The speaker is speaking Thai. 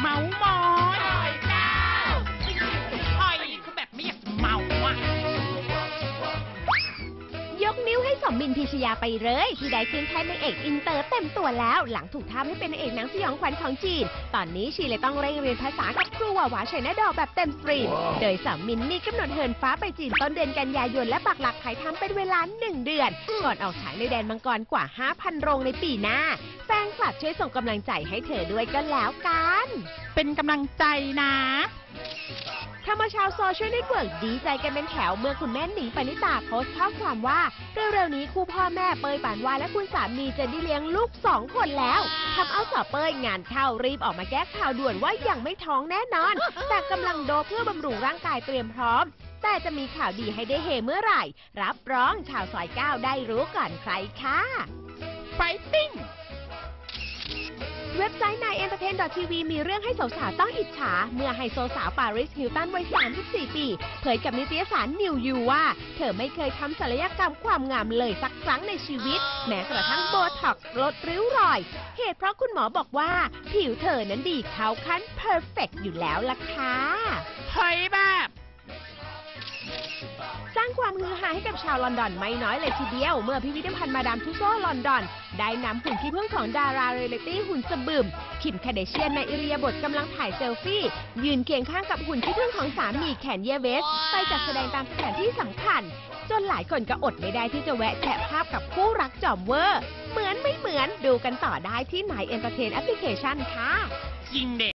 เม วให้สมมินพิชยาไปเลย ที่ได้ขึ้นแท่นนางเอกอินเตอร์เต็มตัวแล้ว หลังถูกท้าให้เป็นนางเอกหนังสยองขวัญของจีน ตอนนี้ชีเลยต้องเร่งเรียนภาษากับครูหวาหวาชัยนาดอแบบเต็มสตรีม โดยสมมินมีกำหนดเหินฟ้าไปจีนต้นเดือนกันยายนและปักหลักถ่ายทำเป็นเวลาหนึ่งเดือน ก่อนออกฉายในแดนมังกรกว่า 5,000 โรงในปีหน้าแฟนคลับช่วยส่งกำลังใจให้เธอด้วยก็แล้วกัน เป็นกำลังใจนะ ทำเอาชาวโซเชียลเน็ตเวิร์กดีใจกันเป็นแถวเมื่อคุณแม่หนิงปณิตาโพสต์ข้อความว่า เร็วๆนี้คู่พ่อแม่เปยปานวาและคุณสามีจะได้เลี้ยงลูกสองคนแล้วทำเอาสาวเปยงานเข้ารีบออกมาแก้ข่าวด่วนว่ายังไม่ท้องแน่นอน แต่กำลังโดเพื่อบำรุงร่างกายเตรียมพร้อม แต่จะมีข่าวดีให้ได้เฮเมื่อไหร่ รับรองชาวซอยเก้าได้รู้ก่อนใครค่ะไฟติ้ง เว็บไซต์ 9entertain.tv มีเรื่องให้สาวๆต้องอิจฉา เมื่อไฮโซสาวปาริสฮิลตันวัย 34 ปี เผยกับนิตยสารนิวยูว่า เธอไม่เคยทำศัลยกรรมความงามเลยสักครั้งในชีวิต แม้กระทั่งโบท็อกซ์ลดริ้วรอย เหตุเพราะคุณหมอบอกว่า ผิวเธอนั้นดีเข้าขั้นเพอร์เฟกอยู่แล้วล่ะค่ะเฮ้ยแบบางควาให้กับชาวลอนดอนไม่น้อยเลยทีเดียว เมื่อพิพิธภัณฑ์มาดามทุโซลอนดอน ได้นำหุ่นขี้ผึ้งของดาราเรียลิตี้หุ่นสะบึมคิมคาเดเชียนในอิริยาบถกำลังถ่ายเซลฟี่ ยืนเคียงข้างกับหุ่นขี้ผึ้งของสามีแคนเยเวส ไปจัดแสดงตามสถานที่สำคัญ จนหลายคนก็อดไม่ได้ที่จะแวะแชะภาพกับคู่รักจอมเวอร์ เหมือนไม่เหมือนดูกันต่อได้ที่ไหนเอ็นเตอร์เทนแอปพลิเคชันค่ะ จริงเด็